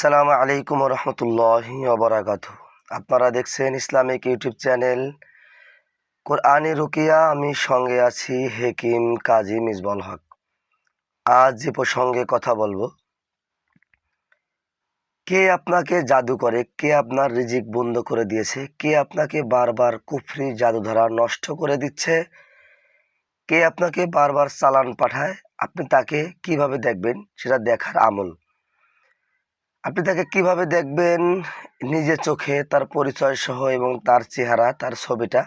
আসসালামু আলাইকুম রহমতুল্লাহ ওবরাকাত আপনারা দেখছেন ইসলামিক ইউটিউব চ্যানেল কোরআনী রুকিয়া। আমি সঙ্গে আছি হেকিম কাজী মিসবল হক। আজ যে প্রসঙ্গে কথা বলব। কে আপনাকে জাদু করে, কে আপনার রিজিক বন্ধ করে দিয়েছে, কে আপনাকে বারবার কুফরি জাদু ধরা নষ্ট করে দিচ্ছে, কে আপনাকে বারবার চালান পাঠায়, আপনি তাকে কীভাবে দেখবেন, সেটা দেখার আমল। আপনি তাকে কীভাবে দেখবেন? নিজে চোখে তার পরিচয় সহ এবং তার চেহারা, তার ছবিটা।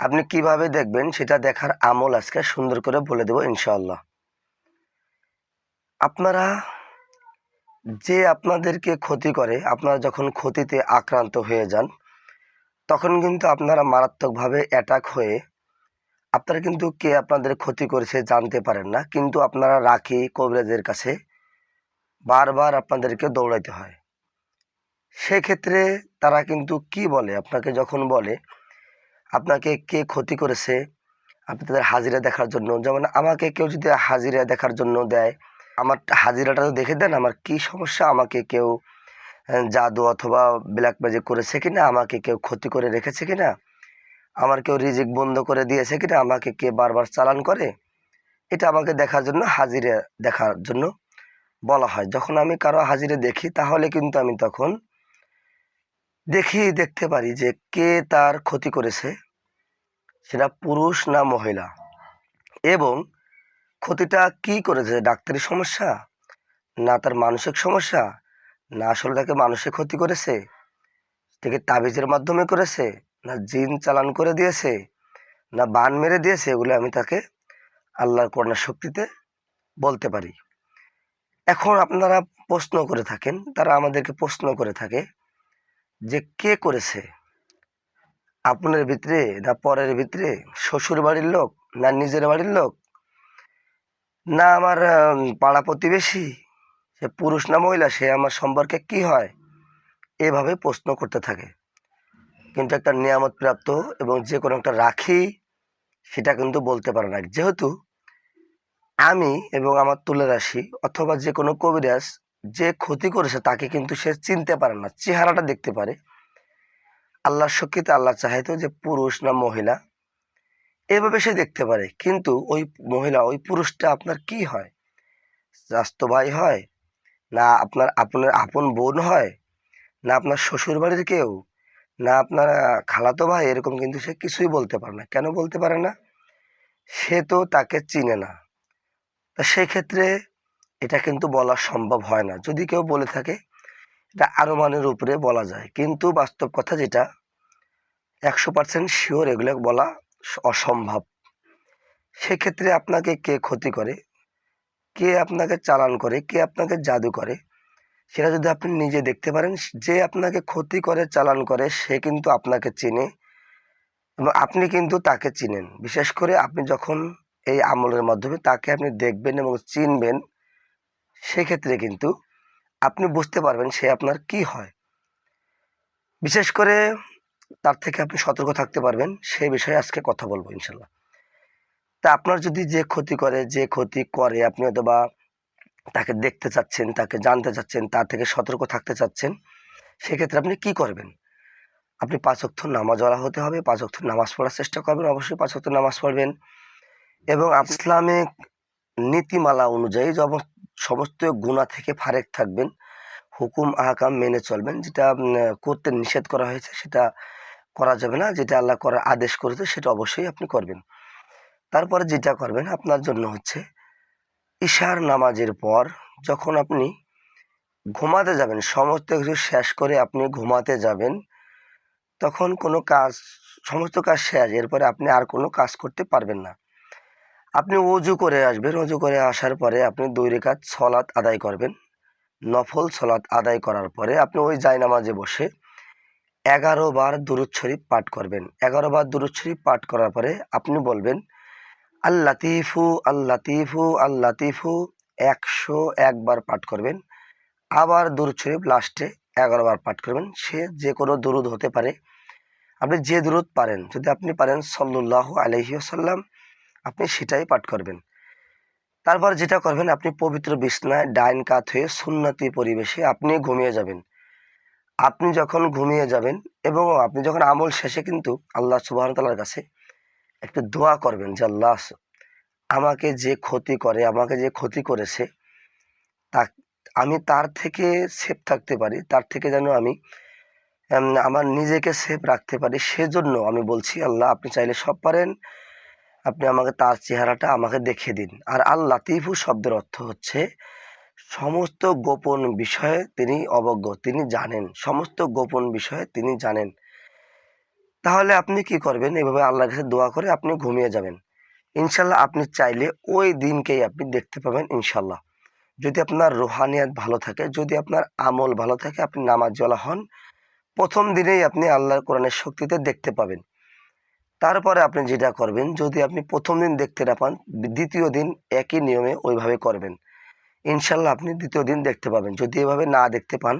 আপনি কীভাবে দেখবেন? সেটা দেখার আমল আজকে সুন্দর করে বলে দেবো ইনশাআল্লাহ। আপনারা যে আপনাদেরকে ক্ষতি করে, আপনারা যখন ক্ষতিতে আক্রান্ত হয়ে যান, তখন কিন্তু আপনারা মারাত্মকভাবে অ্যাটাক হয়ে আপনারা কিন্তু কে আপনাদের ক্ষতি করেছে জানতে পারেন না। কিন্তু আপনারা রাখি কবিরাজের কাছে বারবার আপনাদেরকে দৌড়াইতে হয়। সেক্ষেত্রে তারা কিন্তু কি বলে? আপনাকে যখন বলে, আপনাকে কে ক্ষতি করেছে? আপনি তাদের হাজিরা দেখার জন্য, যেমন আমাকে কেউ যদি হাজিরা দেখার জন্য দেয়, আমার হাজিরাটা তো দেখে দেন, আমার কি সমস্যা? আমাকে কেউ জাদু অথবা ব্ল্যাক ম্যাজিক করেছে কিনা? আমাকে কেউ ক্ষতি করে রেখেছে কিনা? আমার কেউ রিজিক বন্ধ করে দিয়েছে কিনা? আমাকে কে বারবার চালান করে? এটা আমাকে দেখার জন্য, হাজিরা দেখার জন্য বলা হয়। যখন আমি কারও হাজিরে দেখি, তাহলে কিন্তু আমি তখন দেখি, দেখতে পারি যে কে তার ক্ষতি করেছে। সেটা পুরুষ না মহিলা? এবং ক্ষতিটা কি করেছে? ডাক্তারি সমস্যা? না তার মানসিক সমস্যা? না আসলে তাকে মানসিক ক্ষতি করেছে? তাকে তাবিজের মাধ্যমে করেছে? না জিন চালান করে দিয়েছে? না বান মেরে দিয়েছে? এগুলো আমি তাকে আল্লাহর করোনা শক্তিতে বলতে পারি। এখন আপনারা প্রশ্ন করে থাকেন, তারা আমাদেরকে প্রশ্ন করে থাকে যে কে করেছে? আপনার ভিতরে না পরের ভিতরে? শ্বশুর বাড়ির লোক না নিজের বাড়ির লোক? না আমার পাড়া প্রতিবেশী? সে পুরুষ না মহিলা? সে আমার সম্পর্কে কি হয়? এভাবে প্রশ্ন করতে থাকে। কিন্তু একটা নিয়ামত প্রাপ্ত এবং যে কোনো একটা রাখি, সেটা কিন্তু বলতে পারে না। যেহেতু আমি এবং আমার তুলে রাশি অথবা যে কোনো কবিরাজ যে ক্ষতি করেছে তাকে কিন্তু সে চিনতে পারে না, চেহারাটা দেখতে পারে। আল্লাহর শক্তিতে আল্লাহ চাইতো যে পুরুষ না মহিলা, এভাবে সে দেখতে পারে। কিন্তু ওই মহিলা, ওই পুরুষটা আপনার কি হয়? স্বাস্থ্য ভাই হয়? না আপনার আপনার আপন বোন হয়? না আপনার শ্বশুর বাড়ির কেউ? না আপনার খালাতো ভাই? এরকম কিন্তু সে কিছুই বলতে পারে না। কেন বলতে পারে না? সে তো তাকে চিনে না। তা সেক্ষেত্রে এটা কিন্তু বলা সম্ভব হয় না। যদি কেউ বলে থাকে, এটা আনুমানের উপরে বলা যায়। কিন্তু বাস্তব কথা যেটা, একশো পার্সেন্ট শিওর এগুলো বলা অসম্ভব। সেক্ষেত্রে আপনাকে কে ক্ষতি করে, কে আপনাকে চালান করে, কে আপনাকে জাদু করে, সেটা যদি আপনি নিজে দেখতে পারেন, যে আপনাকে ক্ষতি করে, চালান করে, সে কিন্তু আপনাকে চিনে এবং আপনি কিন্তু তাকে চিনেন। বিশেষ করে আপনি যখন এই আমলের মাধ্যমে তাকে আপনি দেখবেন এবং চিনবেন, সেক্ষেত্রে কিন্তু আপনি বুঝতে পারবেন সে আপনার কি হয়। বিশেষ করে তার থেকে আপনি সতর্ক থাকতে পারবেন, সেই বিষয়ে আজকে কথা বলব ইনশাল্লাহ। তা আপনার যদি যে ক্ষতি করে, যে ক্ষতি করে, আপনি অথবা তাকে দেখতে চাচ্ছেন, তাকে জানতে চাচ্ছেন, তার থেকে সতর্ক থাকতে চাচ্ছেন, সেক্ষেত্রে আপনি কি করবেন? আপনি পাঁচ অক্ষ নামাজ ওলা হতে হবে, পাঁচ অক্ষ নামাজ পড়ার চেষ্টা করবেন, অবশ্যই পাঁচ অক্ষ নামাজ পড়বেন। এবং ইসলামিক নীতিমালা অনুযায়ী যব- সমস্ত গুণা থেকে ফারেক থাকবেন। হুকুম, আহকাম মেনে চলবেন। যেটা করতে নিষেধ করা হয়েছে, সেটা করা যাবে না। যেটা আল্লাহ করার আদেশ করেছে, সেটা অবশ্যই আপনি করবেন। তারপরে যেটা করবেন, আপনার জন্য হচ্ছে ঈশার নামাজের পর যখন আপনি ঘুমাতে যাবেন, সমস্ত কিছু শেষ করে আপনি ঘুমাতে যাবেন, তখন কোনো কাজ, সমস্ত কাজ শেষ, এরপরে আপনি আর কোনো কাজ করতে পারবেন না। আপনি অজু করে আসবেন অজু করে আসার পরে আপনি দুই রেখাত সলাৎ আদায় করবেন। নফল সলাৎ আদায় করার পরে আপনি ওই জায়নামাজে বসে এগারো বার দুরুদ শরীফ পাঠ করবেন। এগারো বার দুরুদ শরীফ পাঠ করার পরে আপনি বলবেন আল্লাতিফু আল্লাতিফু আল্লাতিফু একশো একবার পাঠ করবেন। আবার দুরুদ শরীফ লাস্টে এগারো বার পাঠ করবেন। সে যে কোনো দুরুদ হতে পারে। আপনি যে দুরুদ পারেন, যদি আপনি পারেন সল্লাহ আলহি আসাল্লাম আপনি সেটাই পাঠ করবেন। তারপর যেটা করবেন, আপনি পবিত্র বিছনায় ডাইন কাত হয়ে সুন্নতি পরিবেশে আপনি ঘুমিয়ে যাবেন। আপনি যখন ঘুমিয়ে যাবেন এবং আপনি যখন আমল শেষে কিন্তু আল্লাহ সুবাহ তালার কাছে একটু দোয়া করবেন যে, আল্লাহ, আমাকে যে ক্ষতি করে, আমাকে যে ক্ষতি করেছে, তা আমি তার থেকে সেফ থাকতে পারি, তার থেকে যেন আমি আমার নিজেকে সেফ রাখতে পারি, সেজন্য আমি বলছি, আল্লাহ, আপনি চাইলে সব পারেন। আপনি আমাকে তার চেহারাটা আমাকে দেখিয়ে দিন। আর আল্লাহ তিফু শব্দের অর্থ হচ্ছে, সমস্ত গোপন বিষয়ে তিনি অবজ্ঞ, তিনি জানেন। সমস্ত গোপন বিষয়ে তিনি জানেন। তাহলে আপনি কি করবেন? এভাবে আল্লাহর কাছে দোয়া করে আপনি ঘুমিয়ে যাবেন। ইনশাল্লাহ আপনি চাইলে ওই দিনকেই আপনি দেখতে পাবেন ইনশাল্লাহ। যদি আপনার রোহানিয়াত ভালো থাকে, যদি আপনার আমল ভালো থাকে, আপনি নামাজ নামাজওয়ালা হন, প্রথম দিনেই আপনি আল্লাহর কোরআনের শক্তিতে দেখতে পাবেন। তারপরে আপনি যেটা করবেন, যদি আপনি প্রথম দিন দেখতে না পান, দ্বিতীয় দিন একই নিয়মে ওইভাবে করবেন। ইনশাল্লাহ আপনি দ্বিতীয় দিন দেখতে পাবেন। যদি এভাবে না দেখতে পান,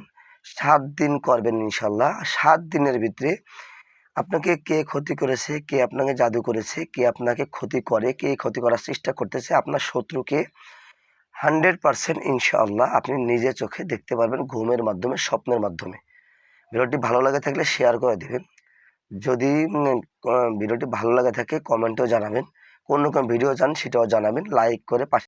সাত দিন করবেন ইনশাল্লাহ। সাত দিনের ভিতরে আপনাকে কে ক্ষতি করেছে, কে আপনাকে জাদু করেছে, কে আপনাকে ক্ষতি করে, কে ক্ষতি করার চেষ্টা করতেছে, আপনার শত্রুকে হান্ড্রেড পারসেন্ট ইনশাআল্লাহ আপনি নিজে চোখে দেখতে পারবেন ঘুমের মাধ্যমে, স্বপ্নের মাধ্যমে। ভিডিওটি ভালো লাগে থাকলে শেয়ার করে দিবেন। যদি ভিডিওটি ভালো লাগে থাকে কমেন্টেও জানাবেন। কোন রকম ভিডিও চান সেটাও জানাবেন লাইক করে পাশে